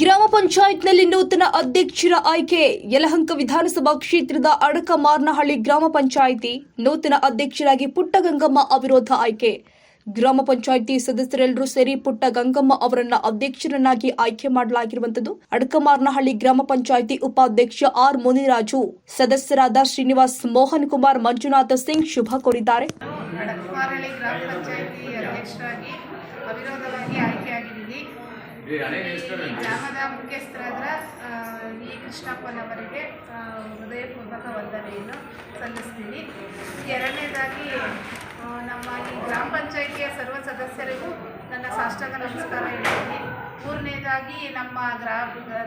ಗ್ರಾಮ ಪಂಚಾಯತ್ನಲ್ಲಿ ನೂತನ ಅಧ್ಯಕ್ಷರ ಆಯ್ಕೆ. ಯಲಹಂಕ ವಿಧಾನಸಭಾ ಕ್ಷೇತ್ರದ ಅಡಕಮಾರ್ನಹಳ್ಳಿ ಗ್ರಾಮ ಪಂಚಾಯಿತಿ ನೂತನ ಅಧ್ಯಕ್ಷರಾಗಿ ಪುಟ್ಟಗಂಗಮ್ಮ ಅವಿರೋಧ ಆಯ್ಕೆ. ಗ್ರಾಮ ಪಂಚಾಯಿತಿ ಸದಸ್ಯರೆಲ್ಲರೂ ಸೇರಿ ಪುಟ್ಟ ಗಂಗಮ್ಮ ಅವರನ್ನ ಅಧ್ಯಕ್ಷರನ್ನಾಗಿ ಆಯ್ಕೆ ಮಾಡಲಾಗಿರುವಂತದ್ದು ಅಡಕಮಾರ್ನಹಳ್ಳಿ ಗ್ರಾಮ ಪಂಚಾಯಿತಿ ಉಪಾಧ್ಯಕ್ಷ ಆರ್ ಮುನಿರಾಜು. ಸದಸ್ಯರಾದ ಶ್ರೀನಿವಾಸ್ ಮೋಹನ್ ಕುಮಾರ್, ಮಂಜುನಾಥ ಸಿಂಗ್ ಶುಭ ಕೋರಿದ್ದಾರೆ. ಅವಿರೋಧವಾಗಿ ಆಯ್ಕೆಯಾಗಿದ್ದೀನಿ ಗ್ರಾಮದ ಮುಖ್ಯಸ್ಥರಾದ ಇ ಕೃಷ್ಣಪ್ಪನವರಿಗೆ ಹೃದಯಪೂರ್ವಕ ವಂದನೆಯನ್ನು ಸಲ್ಲಿಸ್ತೀನಿ. ಎರಡನೇದಾಗಿ ನಮ್ಮ ಈ ಗ್ರಾಮ ಪಂಚಾಯಿತಿಯ ಸರ್ವ ಸದಸ್ಯರಿಗೂ ನನ್ನ ಸಾಷ್ಟಾಂಗ ನಮಸ್ಕಾರ ಹೇಳ್ತೀನಿ. ಮೂರನೇದಾಗಿ ನಮ್ಮ ಗ್ರಾ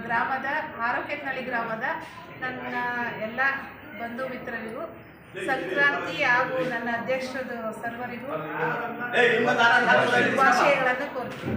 ಗ್ರಾಮದ ಆರೋಗ್ಯನಳ್ಳಿ ಗ್ರಾಮದ ನನ್ನ ಎಲ್ಲ ಬಂಧು ಮಿತ್ರರಿಗೂ ಸಂಕ್ರಾಂತಿ ಹಾಗೂ ನನ್ನ ಅಧ್ಯಕ್ಷದ ಸರ್ವರಿಗೂ ಶುಭಾಶಯಗಳನ್ನು ಕೋರ್ತೀನಿ.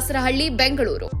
Dasarahalli Bengaluru.